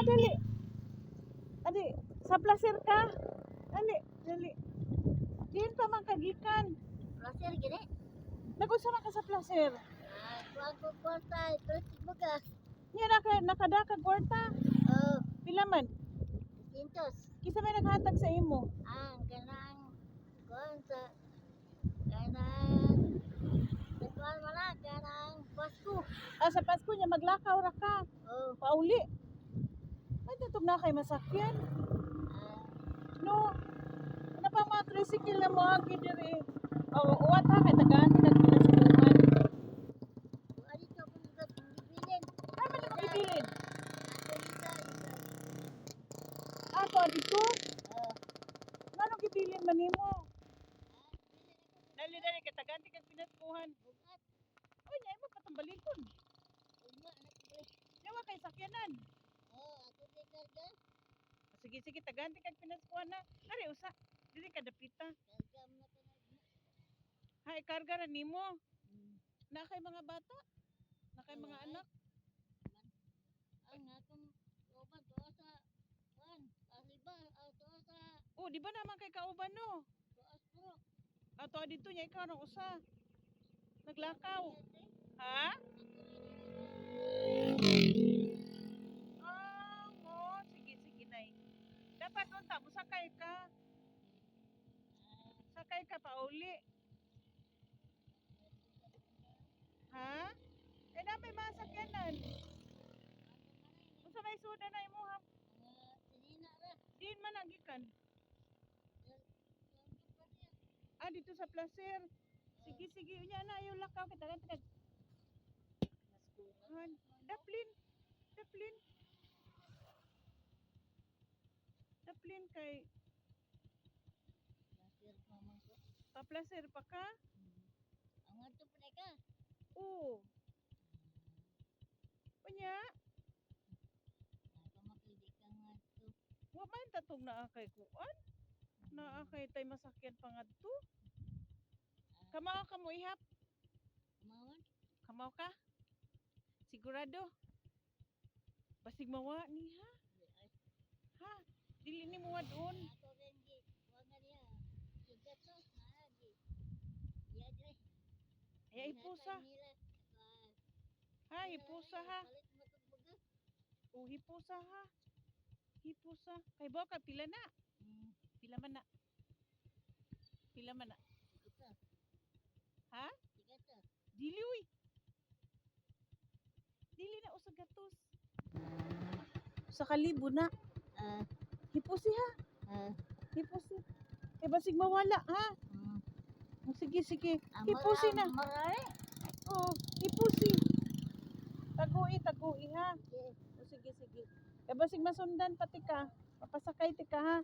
ah, dali. Adi, sa placer ka. Dali, dali. Diin pa man kagikan. Placer gini. Nagunsa man ka sa placer. Ah, kuha ko kwarta, si bugas. Nya naka nakadaka kwarta. Oh, Pila man? pintos. Kisa may naghatag sa imo. Ang kanang kuhan sa kanang Nagkuhan mo na, kanang Pasko. Ah, sa Pasko niya maglakaw ra ka. Oh, Pauli. Ay, natog na kay masakyan. ah, No. Ano pa mga tricycle na mo agi diri? Oh, uwat ha kay tagaan nagpinasuhan. kuha dito kung ito kung bibilin. Ay, man mo ibilin. Ako dito. Ngano gibilin man nimo? Dali dali kay tagaan kag pinaskuhan. Oy, nya mo patambalikon. Uma, anak ko. Yawa kay sakyanan. Karga. Sige sige tagaan kag pinaskuhan na. Ari usa. Dili ka dapita. Karga mo na ka na. Hay karga ra nimo. Hmm. Na kay mga bata. Na kay mga Wala. anak. Ang akong uban to sa kuhan. Arriba, ah, to sa Oh, di ba naman kay kauban no? tuas pro. Ato dito niya ikaw nang usa. Naglakaw. Ha? Ah, mo. Sige, sige, nay. Dapat unta mo sakay ka. Sakay ka pa uli. Ha? Eh, na may mga sakyanan. Kung sa may suda na imo ha, diin man ang gikan. Ah, dito sa placer. Sige, sige. Unya na, ayaw lakaw. Kita. Han, Daplin. Daplin. Daplin kay Placer mamang ko. pa-placer pa ka. Ang ato pa ka. Oo. Unya, Nakamakilig ka nga to. wa man tatong naa kay kuan. Naa kay tay masakyan pa ngadto. Kamaw ka mo ihap. Kumawan. Kamaw ka. Sigurado. Basig mawa ni ha. Ha. Dili ni mo doon. Ako di. Huwag nga niya. Sigatos na agi. Iya dre. Ay. Nila. Ha, ipusa ha. Palit mo itong bugas. O, hipusa ha. Hipusa. Kay ba ka pila na? Hmm. Pila man na? Pila man na? Ha? Sigatos. Dili uy. Dili na usag gatos. Sa kalibo na. Ah. Hipo siya. Hmm. Hipo siya. Kaya mawala, ha? Hmm. Oh, sige, sige. Hipo siya na. Marari. Oh, Oo, hipo siya. Tagui, tagui, ha? Yeah. Sige, sige. Kaya basig masundan pati ka. Papasakay ti ka, ha?